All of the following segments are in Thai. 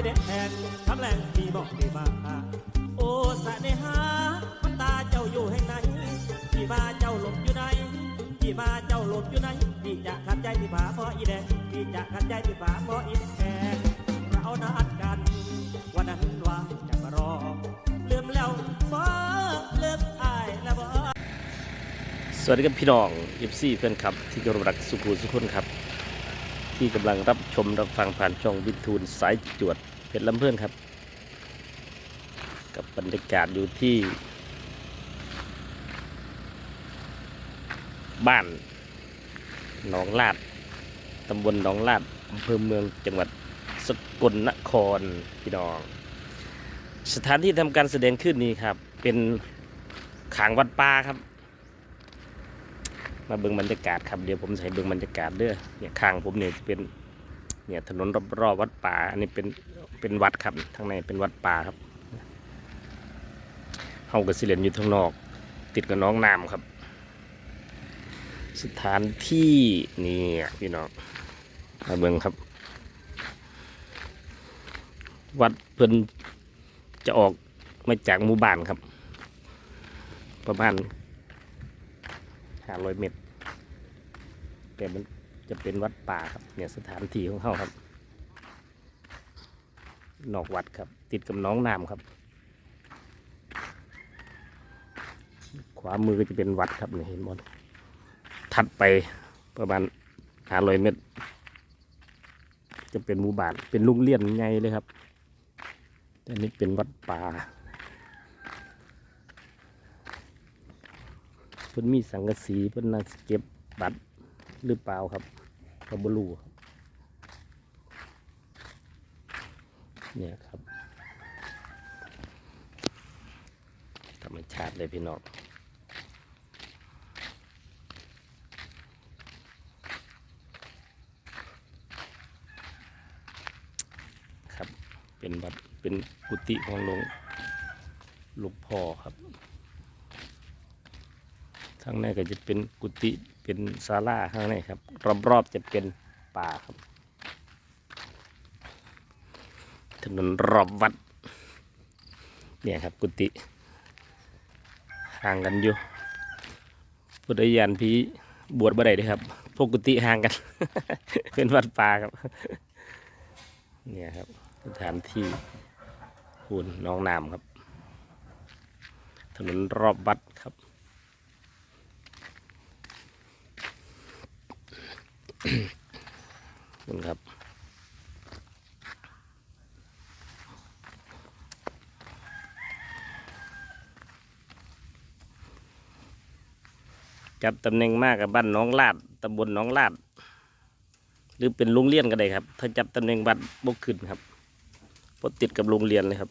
อีแดงคำแรงมีบอกดีมาโอ้สะเนหามันตาเจ้าอยู่แห่งไหนพี่มาเจ้าหลบอยู่ไหนพี่มาเจ้าหลบอยู่ไหนพี่จะขัดใจพี่ผาเพราะอีแดงพี่จะขัดใจพี่ผาเพราะอีแดงเรานัดกัน วันนั้นว่าจะมารอลืมแล้วบ่เลิกอายแล้วบ่สวัสดีครับพี่น้องเอฟซีเพื่อนครับที่กรพรักสุขุสุขนครับที่กำลังรับชมรับฟังผ่านช่องวิทูลสายจวด เพชรลำเพื่อนครับ กับบรรยากาศอยู่ที่ บ้านหนองลาดตำบลหนองลาดอำเภอเมืองจังหวัดสกลนครพี่น้อง สถานที่ทำการแสดงขึ้นนี้ครับ เป็นขางวัดป่าครับ มาเบิ่งบรรยากาศครับเดี๋ยวผมให้เบิ่งบรรยากาศเด้อเนี่ยข้างผมเนี่ยจะเป็นเนี่ยถนนรอบๆวัดป่า อันนี้เป็น เป็นวัดครับทางในเป็นวัดป่าครับเฮากับสิเลนอยู่ทางนอก ติดกับน้องน้ำครับ สถานที่นี่พี่น้องมาเบิ่งครับ วัดเพิ่นจะออกมาจากหมู่บ้านครับ ประมาณห้าร้อยเมตรแต่มันจะเป็นวัดป่าครับเนี่ยสถานที่ของเขาครับ นอกวัดครับ ติดกับน้องน้ำครับ ขวามือก็จะเป็นวัดครับเนี่เห็นบอลถัดไปประมาณห้าร้อยเมตร จะเป็นหมู่บ้านเป็นลุงเลี่ยนไงเลยครับแต่นี่เป็นวัดป่าเพิ่นมีสังกะสีเพิ่นน่าเก็บบัตรหรือเปล่าครับก็บ่รู้ครับ เนี่ยครับ ธรรมชาติเลยพี่น้องครับ เป็นวัดเป็นกุฏิของหลวงหลวงพ่อครับข้างในก็จะเป็นกุฏิเป็นศาลาข้างในครับ รอบๆจะเป็นป่าครับ ถนนรอบวัด เนี่ยครับกุฏิห่างกันอยู่พุทธยานพีบวชบ่ได้เด้อครับ พวกกุฏิห่างกัน เป็นวัดป่าครับ เนี่ยครับสถานที่คูนน้องน้ำครับ ถนนรอบวัดครับขอบคุณครับ จับตำแหน่งมากกับบ้านน้องลาดตำบลน้องลาด หรือเป็นโรงเรียนก็ได้ครับ ถ้าจับตำแหน่งบัตรบกขึ้นครับเพราะติดกับโรงเรียนเลยครับ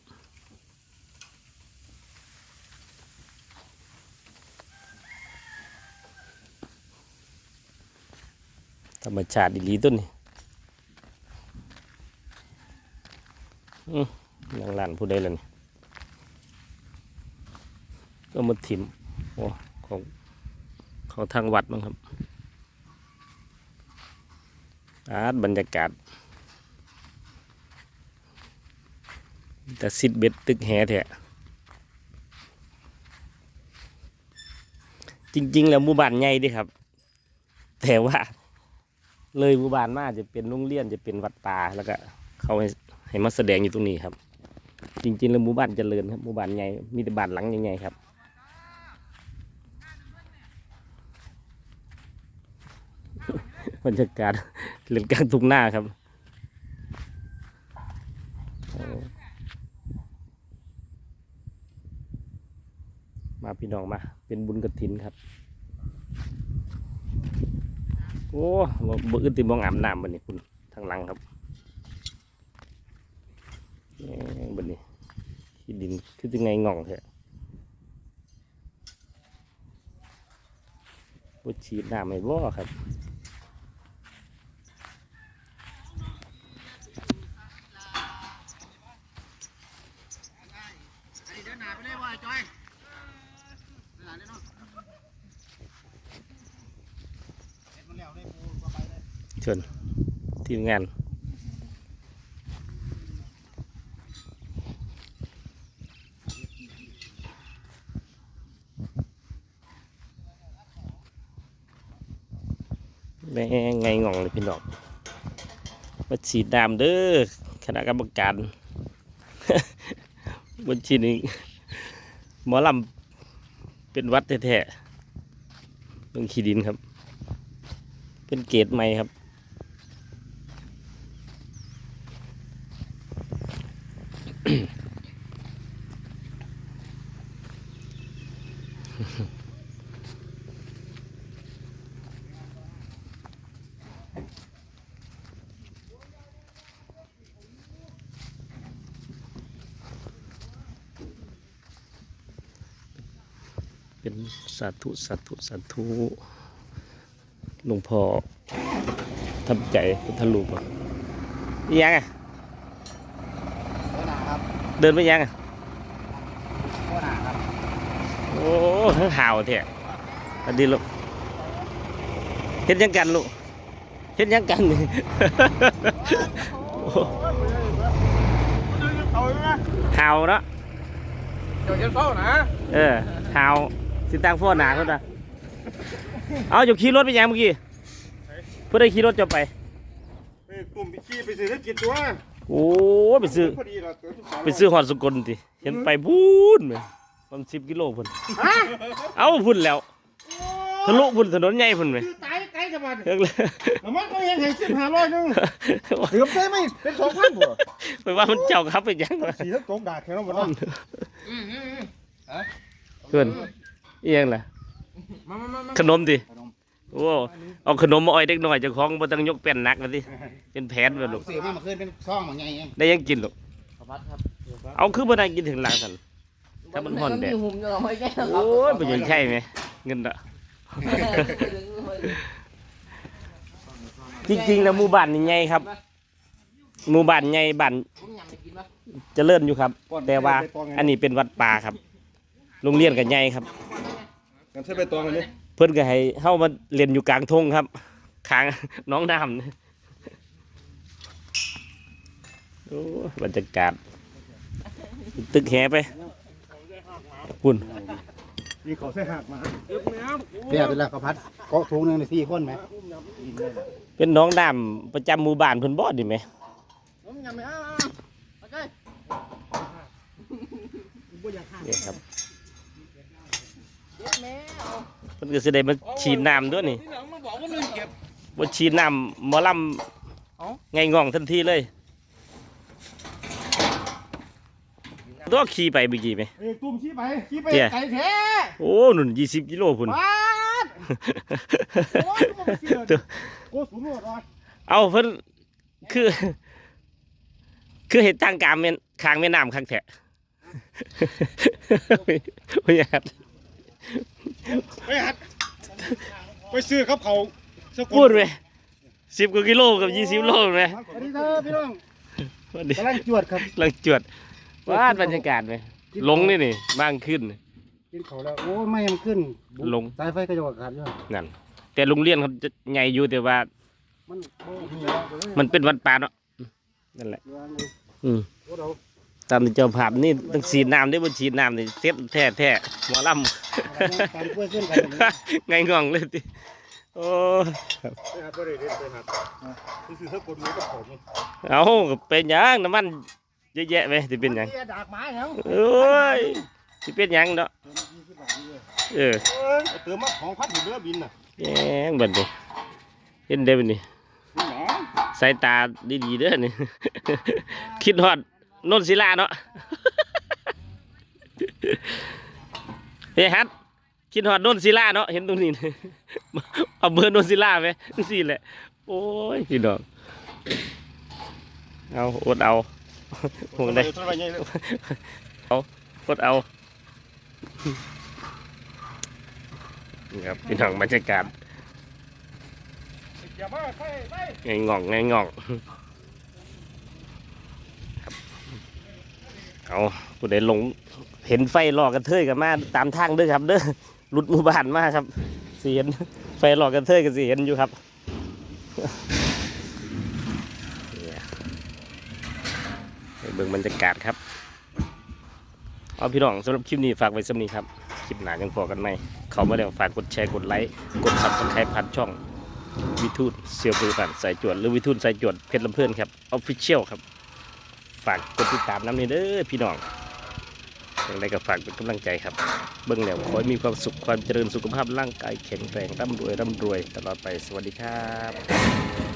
ธรรมชาติดีต้นนี่อื้ยังหลานผู้ใดล่ะนี่ก็มาถิ่มโอ้ของ เขาทางวัดมั้งครับอาดบรรยากาศแต่ซิดเบ็ดตึกแห่แท้จริง ๆ แล้วหมู่บ้านใหญ่ดิครับ แต่ว่า เลยหมู่บ้านมาจะเป็นโรงเรียนจะเป็นวัดป่าแล้วก็ เขาให้ให้มาแสดงอยู่ตรงนี้ครับ จริง ๆ แล้วหมู่บ้านเจริญครับหมู่บ้านใหญ่มีแต่บ้านหลังใหญ่ๆครับ บ รรยากาศเล่นกลางทุ่งหน้าครับมาพี่น้องมา เป็นบุญกระถินครับ โอ้บ่บ่อึดติมองอาบน้ำบันนี้คุณทางหลังครับแหม่บันนี้ที่ดินคือยังไงง่องแท้บ่ฉีดน้ำไม่บ่ครับ่นทีมงานแม่ไงงองเลยพี่น้องมาฉีดน้ำเด้อคณะกรรมการบัญชีนี้หมอลำเป็นวัดแท้ๆเมือขีดินครับ เป็นเกตไม้ครับ เป็นสาธุสาธุสาธุหลวงพ่อทำใจพุทธลูกอะอีหยังอะโคหนาครับเดินไปยังอะ โคหนาครับโอ้ทั้งห่าวเถอะสวัสดีลูกเห็นยังกันลูกเห็นยังกันนี่โอ้เอาไหมห่าวเนาะเดี๋ยวจะเฝ้านะเออห่าวสิตังพ่อหนาเขานะเอาอยู่ขี่รถไปยังเมื่อกี้เพื่อได้ขี่รถจะไปเอ้ยตุ่มไปขี้ไปซื้อกินตัวโอ้ไปซื้อพอดีเราเจอทุกสาวไปซื้อหอดสกลติเห็นไปพูนเลย มันสิบกิโลพุ่นฮะเอาพุ่นแล้วทะลุพุ่นถนนใหญ่พุ่นไหมคือตายไกลจังหวัดเลิกเลยน้ำมันก็ยังให้สิบห้าร้อยนึงเดือบได้ไหมเป็นสองพันบ่ไปว่ามันเจ้าครับไปยังวะสีทั้งโจกดาแค่นั้นบ่เนาะเพื่อนเอียงล่ะมามามามาขนมดิโอ้เอาขนมมาอ้อยเด็กหน่อยเจ้าของบ่ต้องยกแป้นหนักมาสิเป็นแผนไปลูกสีมาเมื่อคืนเป็นซองเหมือนไงเองได้ยังกินลูกขพัดครับเอาคือบ่ได้กินถึงหลังสัน ถ้ามันห่อนแดดหุ่มยังไม่แก้หรอกโอ้ยบ่ยังใช่ไหมเงินละจริงๆแล้วหมู่บ้านนี่ใหญ่ครับหมู่บ้านใหญ่บ้านผมยำไปกินปะเจริญอยู่ครับ แต่ว่าอันนี้เป็นวัดป่าครับโรงเรียนกันใหญ่ครับกันใช้ใบตองอันนี้เพิ่นก็ให้เฮามาเรียนอยู่กลางทงครับข้างน้องน้ำนี่โอ้ยบรรยากาศตึกแหไป คุณนี่เขาใส่หักมาเรียกเป็นแล้วก็พัดเกาะถุงหนึงในสี่คนไหมเป็นน้องน้ำประจำหมู่บ้านเพิ่นบ่ดิไหมผมยำไปอ้าวโอเคนี่ครับเย็ดแมวเพิ่นก็สิได้มาฉีดน้ำด้วยนี่ที่หลังมาบอกว่าลืมเก็บบ่ฉีดน้ำหมอลเอ้าำไงง่องทันทีเลย ตัวขี่ไปเมื่อกี้ไหมเอ้ยตุ่มขี้ไปขี้ไปเจี๊ยไก่แท้โอ้หนุนยี่สิบกิโลพุ่นปาดโอ้ยมันเสียดโอ้สูงหมดเลยเอาเพิ่นคือ คือเห็ดตั้งกลามแม่นคางแม่น้ำข้างแท้ไม่อยากไปหัดไปซื้อครับเขาสกุลพูดไหมสิบกว่ากิโลกับยี่สิบโลไหมสวัสดีครับพี่น้องวันนี้กำลังจวดครับกำลังจวด วาดบรรยากาศไหมลงนี่นี่บ้างขึ้น กินเขาวแล้วโอ้ยไม่มันขึ้นลง สายไฟก็จะขาดอยู่นั่น แต่โรงเรียนเขาจะใหญ่อยู่แต่ว่า มันโอ้โหมันเป็นวัดป่าเนาะนั่นแหละวางเลยอืมโอ้เราตามที่เจ้าภาพนี่ต้องฉีดน้ำได้บนฉีดน้ำนี่เซ็ตแท้แท้ๆหมอลการกล้วยขึ้นกันแบบนี้ำ ไงง่องเลยติโอ้ไปหัดบ่ได้เด็ดไปหัดไปซื้อสกุลนี้กับเขานี่เอาก็เป็นหยังน้ำมัน เยอะแยะไหมที่เป็นหยังเสียดากไม้แล้วเอ้ยที่เป็นหยังเนาะเออเอ้ยเติมมาของพัดอยู่เรือบินน่ะแยังบัดนี้เห็นได้บัดนี้นี่หนอสายตาดีๆเด้อนี่คิดฮอดโนนศิลาเนาะเฮ้ยฮัทคิดฮอดโนนศิลาเนาะเห็นตรงนี้เอาเบอร์โนนศิลาไหมนี่แหละโอ้ยพี่น้องเอาอดเอา ห่วงได้เท่าไหร่เอดเอาครับพี่น้องบรรยากาศอย่ามาไงง่องไงง่องครับเอาผู้ใดหลงเห็นไฟหลอกกันเทยกันมาตามทางด้อครับ เด้อหลุดมู่บ้านมาครับเสีเห็นไฟหลอกกันเทยกันเสีเห็นอยู่ครับเนี่ยให้เบิ่งบรรยากาศครับ เอาพี่น้องสำหรับคลิปนี้ฝากไว้สำนี้ครับ คลิปหนายังพอกันไหม เขามาแล้วฝากกดแชร์กดไลค์กดซับสไครต์ผ่านช่อง วิทูตเซียวบือผ่านสายจวดหรือวิทูตสายจวดเพชรลำเพื่อนครับออฟฟิเชียลครับ ฝากกดติดตามน้ำนี่เด้อพี่น้องอย่างไรก็ฝากเป็นกำลังใจครับ เบื้องแล้วขอให้มีความสุขความเจริญสุขภาพร่างกายแข็งแรงร่ำรวยร่ำรวย ตลอดไปสวัสดีครับ